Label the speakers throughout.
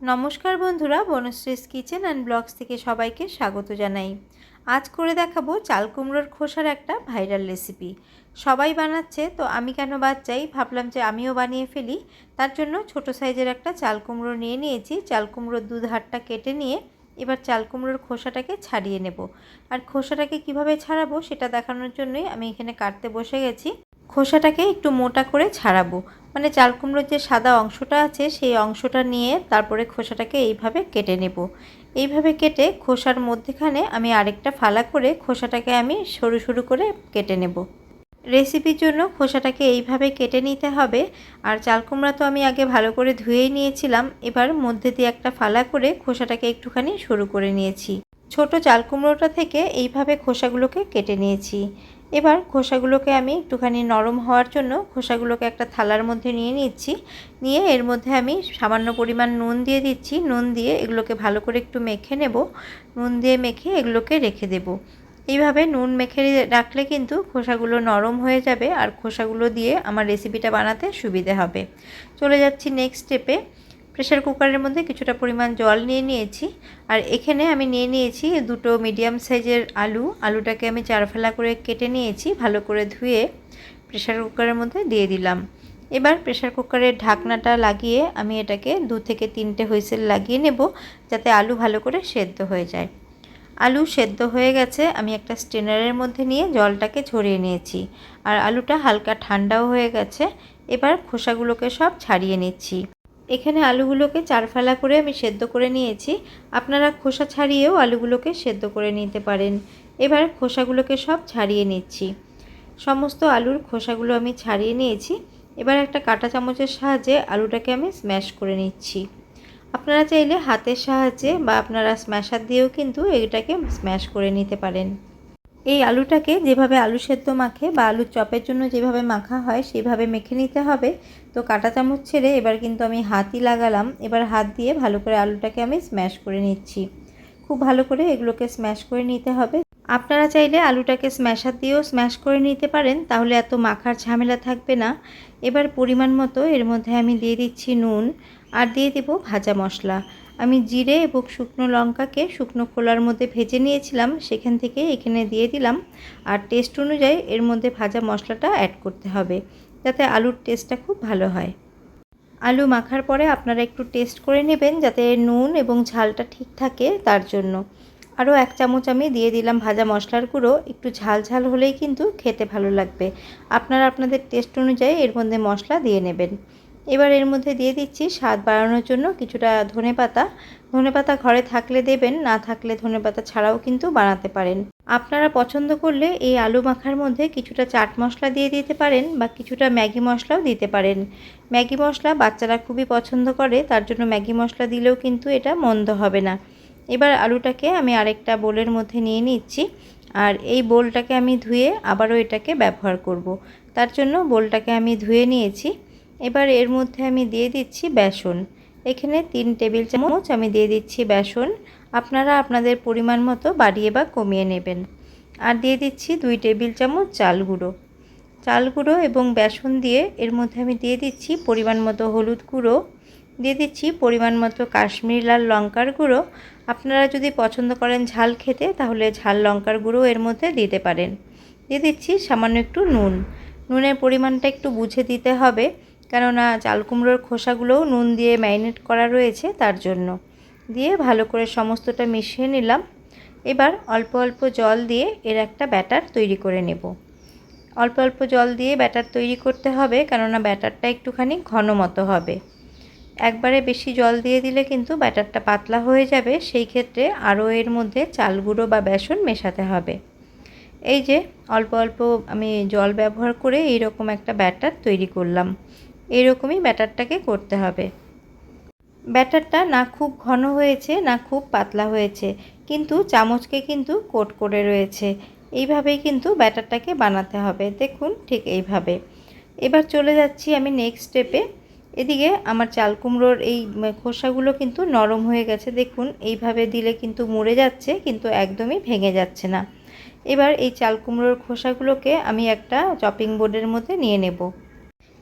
Speaker 1: নমস্কার বন্ধুরা, বনশ্রীস kitchen and blogs থেকে সবাইকে স্বাগত জানাই। আজ করে দেখাবো চাল কুমড়োর খোসার একটা ভাইরাল রেসিপি সবাই বানাচ্ছে, তো আমি কেন বাদ চাই ভাবলাম যে আমিও বানিয়ে ফেলি। তার জন্য ছোট সাইজের একটা চাল কুমড়ো নিয়ে নিয়েছি। চাল কুমড়োর দুধ হাটটা কেটে নিয়ে এবার চাল কুমড়োর খোসাটাকে ছাড়িয়ে নেব। আর খোসাটাকে কীভাবে ছাড়াবো সেটা দেখানোর জন্যই আমি এখানে কাটতে বসে গেছি। খোসাটাকে একটু মোটা করে ছাড়াবো। মানে চাল কুমড়োর যে সাদা অংশটা আছে, সেই অংশটা নিয়ে তারপরে খোসাটাকে এইভাবে কেটে নেব। এইভাবে কেটে খোসার মধ্যেখানে আমি আরেকটা ফালা করে খোসাটাকে আমি সরু সরু করে কেটে নেব। রেসিপির জন্য খোসাটাকে এইভাবে কেটে নিতে হবে। আর চাল কুমড়া তো আমি আগে ভালো করে ধুয়েই নিয়েছিলাম, এবার মধ্যে দিয়ে একটা ফালা করে খোসাটাকে একটুখানি সরু করে নিয়েছি। ছোট চাল কুমড়োটা থেকে এইভাবে খোসাগুলোকে কেটে নিয়েছি। এবার খোসাগুলোকে আমি একটুখানি নরম হওয়ার জন্য খোসাগুলোকে একটা থালার মধ্যে নিয়ে নিচ্ছি। নিয়ে এর মধ্যে আমি সামান্য পরিমাণ নুন দিয়ে দিচ্ছি। নুন দিয়ে এগুলোকে ভালো করে একটু মেখে নেব। নুন দিয়ে মেখে এগুলোকে রেখে দেব। এইভাবে নুন মেখে রাখলে কিন্তু খোসাগুলো নরম হয়ে যাবে আর খোসাগুলো দিয়ে আমার রেসিপিটা বানাতে সুবিধে হবে। চলে যাচ্ছি নেক্সট স্টেপে প্রেশার কুকারের মধ্যে কিছুটা পরিমাণ জল নিয়ে নিয়েছি। আর এখানে আমি নিয়ে নিয়েছি দুটো মিডিয়াম সাইজের আলু। আলুটাকে আমি চার ফেলা করে কেটে নিয়েছি, ভালো করে ধুয়ে প্রেশার কুকারের মধ্যে দিয়ে দিলাম। এবার প্রেশার কুকারের ঢাকনাটা লাগিয়ে আমি এটাকে দু থেকে তিনটে হুইসেল লাগিয়ে নেব, যাতে আলু ভালো করে সেদ্ধ হয়ে যায়। আলু সেদ্ধ হয়ে গেছে, আমি একটা স্টেনারের মধ্যে নিয়ে জলটাকে ঝরিয়ে নিয়েছি। আর আলুটা হালকা ঠান্ডাও হয়ে গেছে, এবার খোসাগুলোকে সব ছাড়িয়ে নিচ্ছি। এখানে আলুগুলোকে চার ফালা করে আমি সেদ্ধ করে নিয়েছি। আপনারা খোসা ছাড়িয়েও আলুগুলোকে সেদ্ধ করে নিতে পারেন। এবার খোসাগুলোকে সব ছাড়িয়ে নিচ্ছি। সমস্ত আলুর খোসাগুলো আমি ছাড়িয়ে নিয়েছি। এবার একটা কাঁটা চামচের সাহায্যে আলুটাকে আমি স্ম্যাশ করে নিচ্ছি। আপনারা চাইলে হাতের সাহায্যে বা আপনারা স্ম্যাশার দিয়েও কিন্তু এটাকে স্ম্যাশ করে নিতে পারেন। এই আলুটাকে যেভাবে আলু সেদ্ধ মাখে বা আলুর চপের জন্য যেভাবে মাখা হয়, সেভাবে মেখে নিতে হবে। তো কাটা চামচ ছেড়ে এবার কিন্তু আমি হাতই লাগালাম। এবার হাত দিয়ে ভালো করে আলুটাকে আমি স্ম্যাশ করে নিচ্ছি। খুব ভালো করে এগুলোকে স্ম্যাশ করে নিতে হবে। আপনারা চাইলে আলুটাকে স্ম্যাশার দিয়েও স্ম্যাশ করে নিতে পারেন, তাহলে এত মাখার ঝামেলা থাকবে না। এবার পরিমাণ মতো এর মধ্যে আমি দিয়ে দিচ্ছি নুন, আর দিয়ে দেবো ভাজা মশলা। আমি জিরে এবং শুকনো লঙ্কাকে শুকনো খোলার মধ্যে ভেজে নিয়েছিলাম, সেখান থেকে এখানে দিয়ে দিলাম। আর টেস্ট অনুযায়ী এর মধ্যে ভাজা মশলাটা অ্যাড করতে হবে, যাতে আলুর টেস্টটা খুব ভালো হয়। আলু মাখার পরে আপনারা একটু টেস্ট করে নেবেন, যাতে নুন এবং ঝালটা ঠিক থাকে তার জন্য। আরও এক চামচ আমি দিয়ে দিলাম ভাজা মশলার গুঁড়ো, একটু ঝাল ঝাল হলেই কিন্তু খেতে ভালো লাগবে। আপনারা আপনাদের টেস্ট অনুযায়ী এর মধ্যে মশলা দিয়ে নেবেন। এবার এর মধ্যে দিয়ে দিচ্ছি স্বাদ বাড়ানোর জন্য কিছুটা ধনে পাতা। ধনে পাতা ঘরে থাকলে দেবেন, না থাকলে ধনে পাতা ছাড়াও কিন্তু বানাতে পারেন। আপনারা পছন্দ করলে এই আলু মাখার মধ্যে কিছুটা চাট মশলা দিয়ে দিতে পারেন বা কিছুটা ম্যাগি মশলাও দিতে পারেন। ম্যাগি মশলা বাচ্চারা খুবই পছন্দ করে, তার জন্য ম্যাগি মশলা দিলেও কিন্তু এটা মন্দ হবে না। এবার আলুটাকে আমি আরেকটা বোলের মধ্যে নিয়ে নিচ্ছি আর এই বোলটাকে আমি ধুয়ে আবারও এটাকে ব্যবহার করব। তার জন্য বোলটাকে আমি ধুয়ে নিয়েছি। এবার এর মধ্যে আমি দিয়ে দিচ্ছি বেসন। এখানে তিন টেবিল চামচ আমি দিয়ে দিচ্ছি বেসন। আপনারা আপনাদের পরিমাণ মতো বাড়িয়ে বা কমিয়ে নেবেন। আর দিয়ে দিচ্ছি দুই টেবিল চামচ চাল গুঁড়ো। চাল গুঁড়ো এবং বেসন দিয়ে এর মধ্যে আমি দিয়ে দিচ্ছি পরিমাণ মতো হলুদ গুঁড়ো। দিয়ে দিচ্ছি পরিমাণ মতো কাশ্মীর লাল লঙ্কার গুঁড়ো। আপনারা যদি পছন্দ করেন ঝাল খেতে, তাহলে ঝাল লঙ্কার গুঁড়ো এর মধ্যে দিতে পারেন। দিয়ে দিচ্ছি সামান্য একটু নুন। নুনের পরিমাণটা একটু বুঝে দিতে হবে। কেননা চাল কুমড়োর খোসাগুলোও নুন দিয়ে ম্যারিনেট করা রয়েছে তার জন্য। দিয়ে ভালো করে সমস্তটা মিশিয়ে নিলাম। এবার অল্প অল্প জল দিয়ে এর একটা ব্যাটার তৈরি করে নেব। অল্প অল্প জল দিয়ে ব্যাটার তৈরি করতে হবে, কেননা ব্যাটারটা একটুখানি ঘন মতো হবে। একবারে বেশি জল দিয়ে দিলে কিন্তু ব্যাটারটা পাতলা হয়ে যাবে, সেই ক্ষেত্রে আরও এর মধ্যে চাল গুঁড়ো বা বেসন মেশাতে হবে। এই যে অল্প অল্প আমি জল ব্যবহার করে এইরকম একটা ব্যাটার তৈরি করলাম। এইরকমই ব্যাটারটাকে করতে হবে। ব্যাটারটা না খুব ঘন হয়েছে, না খুব পাতলা হয়েছে, কিন্তু চামচকে কিন্তু কোট করে রয়েছে। এইভাবেই কিন্তু ব্যাটারটাকে বানাতে হবে। দেখুন ঠিক এইভাবে। এবার চলে যাচ্ছি আমি নেক্সট স্টেপে এদিকে আমার চাল কুমড়োর এই খোসাগুলো কিন্তু নরম হয়ে গেছে। দেখুন এইভাবে দিলে কিন্তু মুড়ে যাচ্ছে, কিন্তু একদমই ভেঙে যাচ্ছে না। এবার এই চাল কুমড়োর খোসাগুলোকে আমি একটা চপিং বোর্ডের মধ্যে নিয়ে নেব।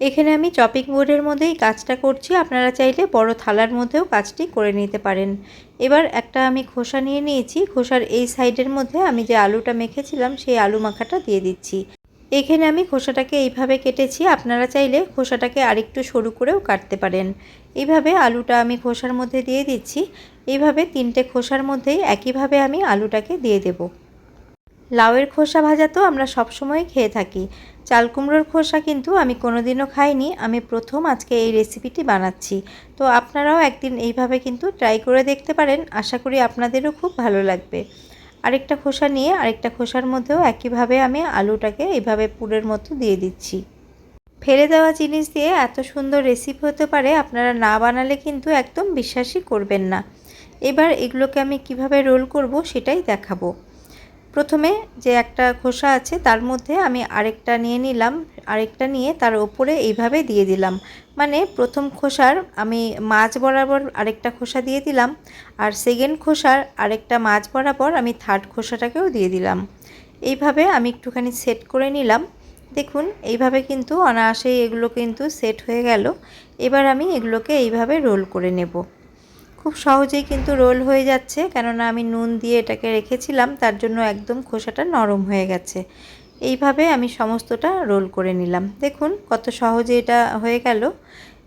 Speaker 1: এখানে আমি চপিং বোর্ডের মধ্যেই কাজটা করছি। আপনারা চাইলে বড় থালার মধ্যেও কাজটি করে নিতে পারেন। এবার একটা আমি খোসা নিয়ে নিয়েছি। খোসার এই সাইডের মধ্যে আমি যে আলুটা মেখেছিলাম, সেই আলু মাখাটা দিয়ে দিচ্ছি। এখানে আমি খোসাটাকে এইভাবে কেটেছি। আপনারা চাইলে খোসাটাকে আরেকটু সরু করেও কাটতে পারেন। এইভাবে আলুটা আমি খোসার মধ্যে দিয়ে দিচ্ছি। এইভাবে তিনটে খোসার মধ্যেই একইভাবে আমি আলুটাকে দিয়ে দেব। লাউয়ের খোসা ভাজা তো আমরা সবসময় খেয়ে থাকি। চাল কুমড়োর খোসা কিন্তু আমি কোনোদিনও খাইনি। আমি প্রথম আজকে এই রেসিপিটি বানাচ্ছি। তো আপনারাও একদিন এইভাবে কিন্তু ট্রাই করে দেখতে পারেন। আশা করি আপনাদেরও খুব ভালো লাগবে। আরেকটা খোসা নিয়ে আরেকটা খোসার মধ্যেও একইভাবে আমি আলুটাকে এইভাবে পুরের মতো দিয়ে দিচ্ছি। ফেলে দেওয়া জিনিস দিয়ে এত সুন্দর রেসিপি হতে পারে, আপনারা না বানালে কিন্তু একদম বিশ্বাসই করবেন না। এবার এগুলোকে আমি কীভাবে রোল করব সেটাই দেখাবো। প্রথমে যে একটা খোসা আছে তার মধ্যে আমি আরেকটা নিয়ে নিলাম, আরেকটা নিয়ে তার ওপরে এইভাবে দিয়ে দিলাম। মানে প্রথম খোসার আমি মাছ বরাবর আরেকটা খোসা দিয়ে দিলাম আর সেকেন্ড খোসার আরেকটা মাছ বরাবর আমি থার্ড খোসাটাকেও দিয়ে দিলাম। এইভাবে আমি একটুখানি সেট করে নিলাম। দেখুন, এইভাবে কিন্তু অনায়াসেই এগুলো কিন্তু সেট হয়ে গেল। এবার আমি এগুলোকে এইভাবে রোল করে নেব। খুব সহজেই কিন্তু রোল হয়ে যাচ্ছে, কেননা আমি নুন দিয়ে এটাকে রেখেছিলাম, তার জন্য একদম খোসাটা নরম হয়ে গেছে। এইভাবে আমি সমস্তটা রোল করে নিলাম। দেখুন কত সহজে এটা হয়ে গেল।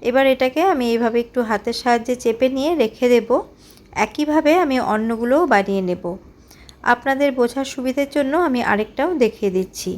Speaker 1: এবার এটাকে আমি এইভাবে একটু হাতের সাহায্যে চেপে নিয়ে রেখে দেব। একইভাবে আমি অন্যগুলোও বানিয়ে নেব। আপনাদের বোঝার সুবিধের জন্য আমি আরেকটাও দেখিয়ে দিচ্ছি।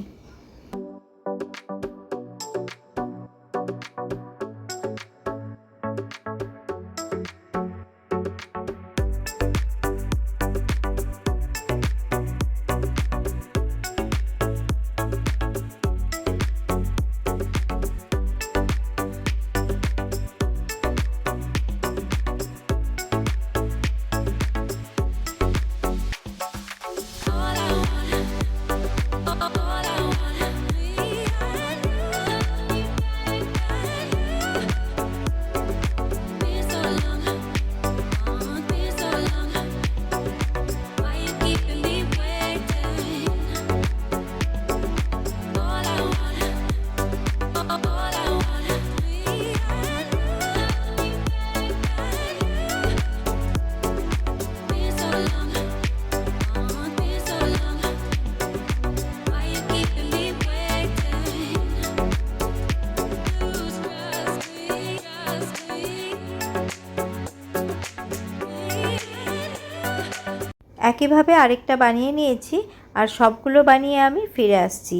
Speaker 1: একইভাবে আরেকটা বানিয়ে নিয়েছি আর সবগুলো বানিয়ে আমি ফিরে আসছি।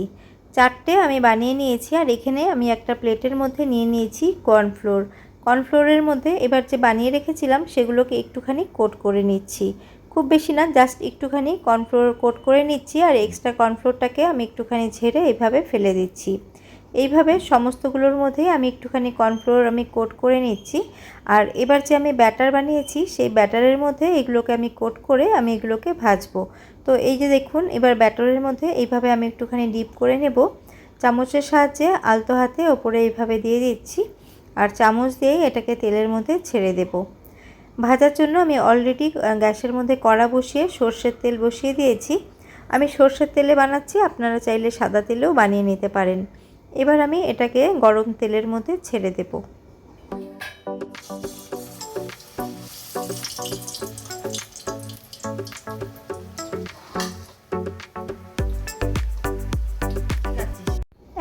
Speaker 1: চারটে আমি বানিয়ে নিয়েছি আর এখানে আমি একটা প্লেটের মধ্যে নিয়ে নিয়েছি কর্নফ্লোর। কর্নফ্লোরের মধ্যে এবার যে বানিয়ে রেখেছিলাম সেগুলোকে একটুখানি কোট করে নিচ্ছি। খুব বেশি না, জাস্ট একটুখানি কর্নফ্লোর কোট করে নিচ্ছি আর এক্সট্রা কর্নফ্লোরটাকে আমি একটুখানি ঝেড়ে এভাবে ফেলে দিচ্ছি। এইভাবে সমস্তগুলোর মধ্যেই আমি একটুখানি কর্নফ্লোর আমি কোট করে নিচ্ছি। আর এবার যে আমি ব্যাটার বানিয়েছি, সেই ব্যাটারের মধ্যে এগুলোকে আমি কোট করে আমি এগুলোকে ভাজবো। তো এই যে দেখুন, এবার ব্যাটারের মধ্যে এইভাবে আমি একটুখানি ডিপ করে নেব। চামচের সাহায্যে আলতো হাতে ওপরে এইভাবে দিয়ে দিচ্ছি। আর চামচ দিয়ে এটাকে তেলের মধ্যে ছেড়ে দেব। ভাজার জন্য আমি অলরেডি গ্যাসের মধ্যে কড়া বসিয়ে সর্ষের তেল বসিয়ে দিয়েছি। আমি সর্ষের তেলে বানাচ্ছি, আপনারা চাইলে সাদা তেলেও বানিয়ে নিতে পারেন। এবার আমি এটাকে গরম তেলের মধ্যে ছেড়ে দেব।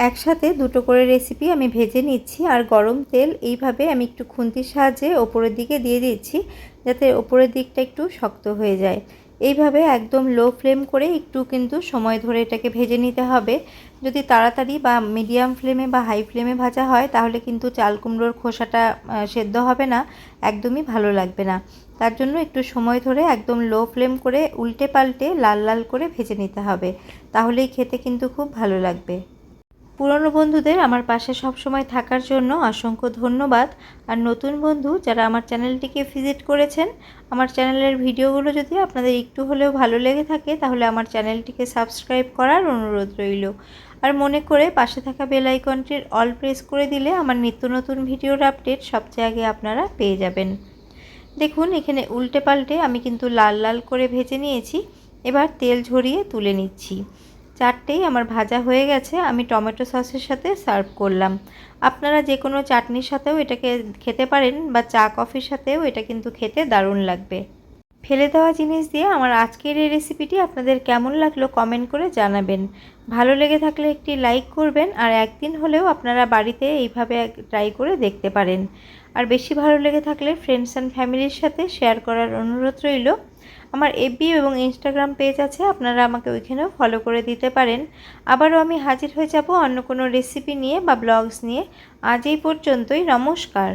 Speaker 1: একসাথে দুটো করে রেসিপি আমি ভেজে নিচ্ছি আর গরম তেল এইভাবে আমি একটু খুন্তির সাহায্যে ওপরের দিকে দিয়ে দিচ্ছি যাতে ওপরের দিকটা একটু শক্ত হয়ে যায়। এইভাবে একদম লো ফ্লেম করে একটু কিন্তু সময় ধরে এটাকে ভেজে নিতে হবে। যদি তাড়াতাড়ি বা মিডিয়াম ফ্লেমে বা হাই ফ্লেমে ভাজা হয়, তাহলে কিন্তু চাল কুমড়োর খোসাটা সেদ্ধ হবে না, একদমই ভালো লাগবে না। তার জন্য একটু সময় ধরে একদম লো ফ্লেম করে উল্টে পাল্টে লাল লাল করে ভেজে নিতে হবে। তাহলেই খেতে কিন্তু খুব ভালো লাগবে। পুরনো বন্ধুদের আমার পাশে সব সময় থাকার জন্য অসংখ্য ধন্যবাদ। আর নতুন বন্ধু যারা আমার চ্যানেলটিকে ভিজিট করেছেন, আমার চ্যানেলের ভিডিওগুলো যদি আপনাদের একটু হলেও ভালো লেগে থাকে, তাহলে আমার চ্যানেলটিকে সাবস্ক্রাইব করার অনুরোধ রইল। আর মনে করে পাশে থাকা বেল আইকনটির অল প্রেস করে দিলে আমার নিত্য নতুন ভিডিওর আপডেট সবচেয়ে আগে আপনারা পেয়ে যাবেন। দেখুন, এখানে উল্টে পাল্টে আমি কিন্তু লাল লাল করে ভেজে নিয়েছি। এবার তেল ঝরিয়ে তুলে নিচ্ছি। চারটেই আমার ভাজা হয়ে গেছে, আমি টমেটো সসের সাথে সার্ভ করলাম। আপনারা যে কোনো চাটনির সাথেও এটাকে খেতে পারেন বা চা কফির সাথেও এটা কিন্তু খেতে দারুণ লাগবে। ফেলে দেওয়া জিনিস দিয়ে আমার আজকের এই রেসিপিটি আপনাদের কেমন লাগল কমেন্ট করে জানাবেন। ভালো লেগে থাকলে একটি লাইক করবেন আর একদিন হলেও আপনারা বাড়িতে এইভাবে ট্রাই করে দেখতে পারেন। আর বেশি ভালো লেগে থাকলে ফ্রেন্ডস অ্যান্ড ফ্যামিলির সাথে শেয়ার করার অনুরোধ রইল। আমার এফবি এবং ইনস্টাগ্রাম পেজ আছে, আপনারা আমাকে ওইখানেও ফলো করে দিতে পারেন। আবারও আমি হাজির হয়ে যাব অন্য কোনো রেসিপি নিয়ে বা ব্লগস নিয়ে। আজ এই পর্যন্তই, নমস্কার।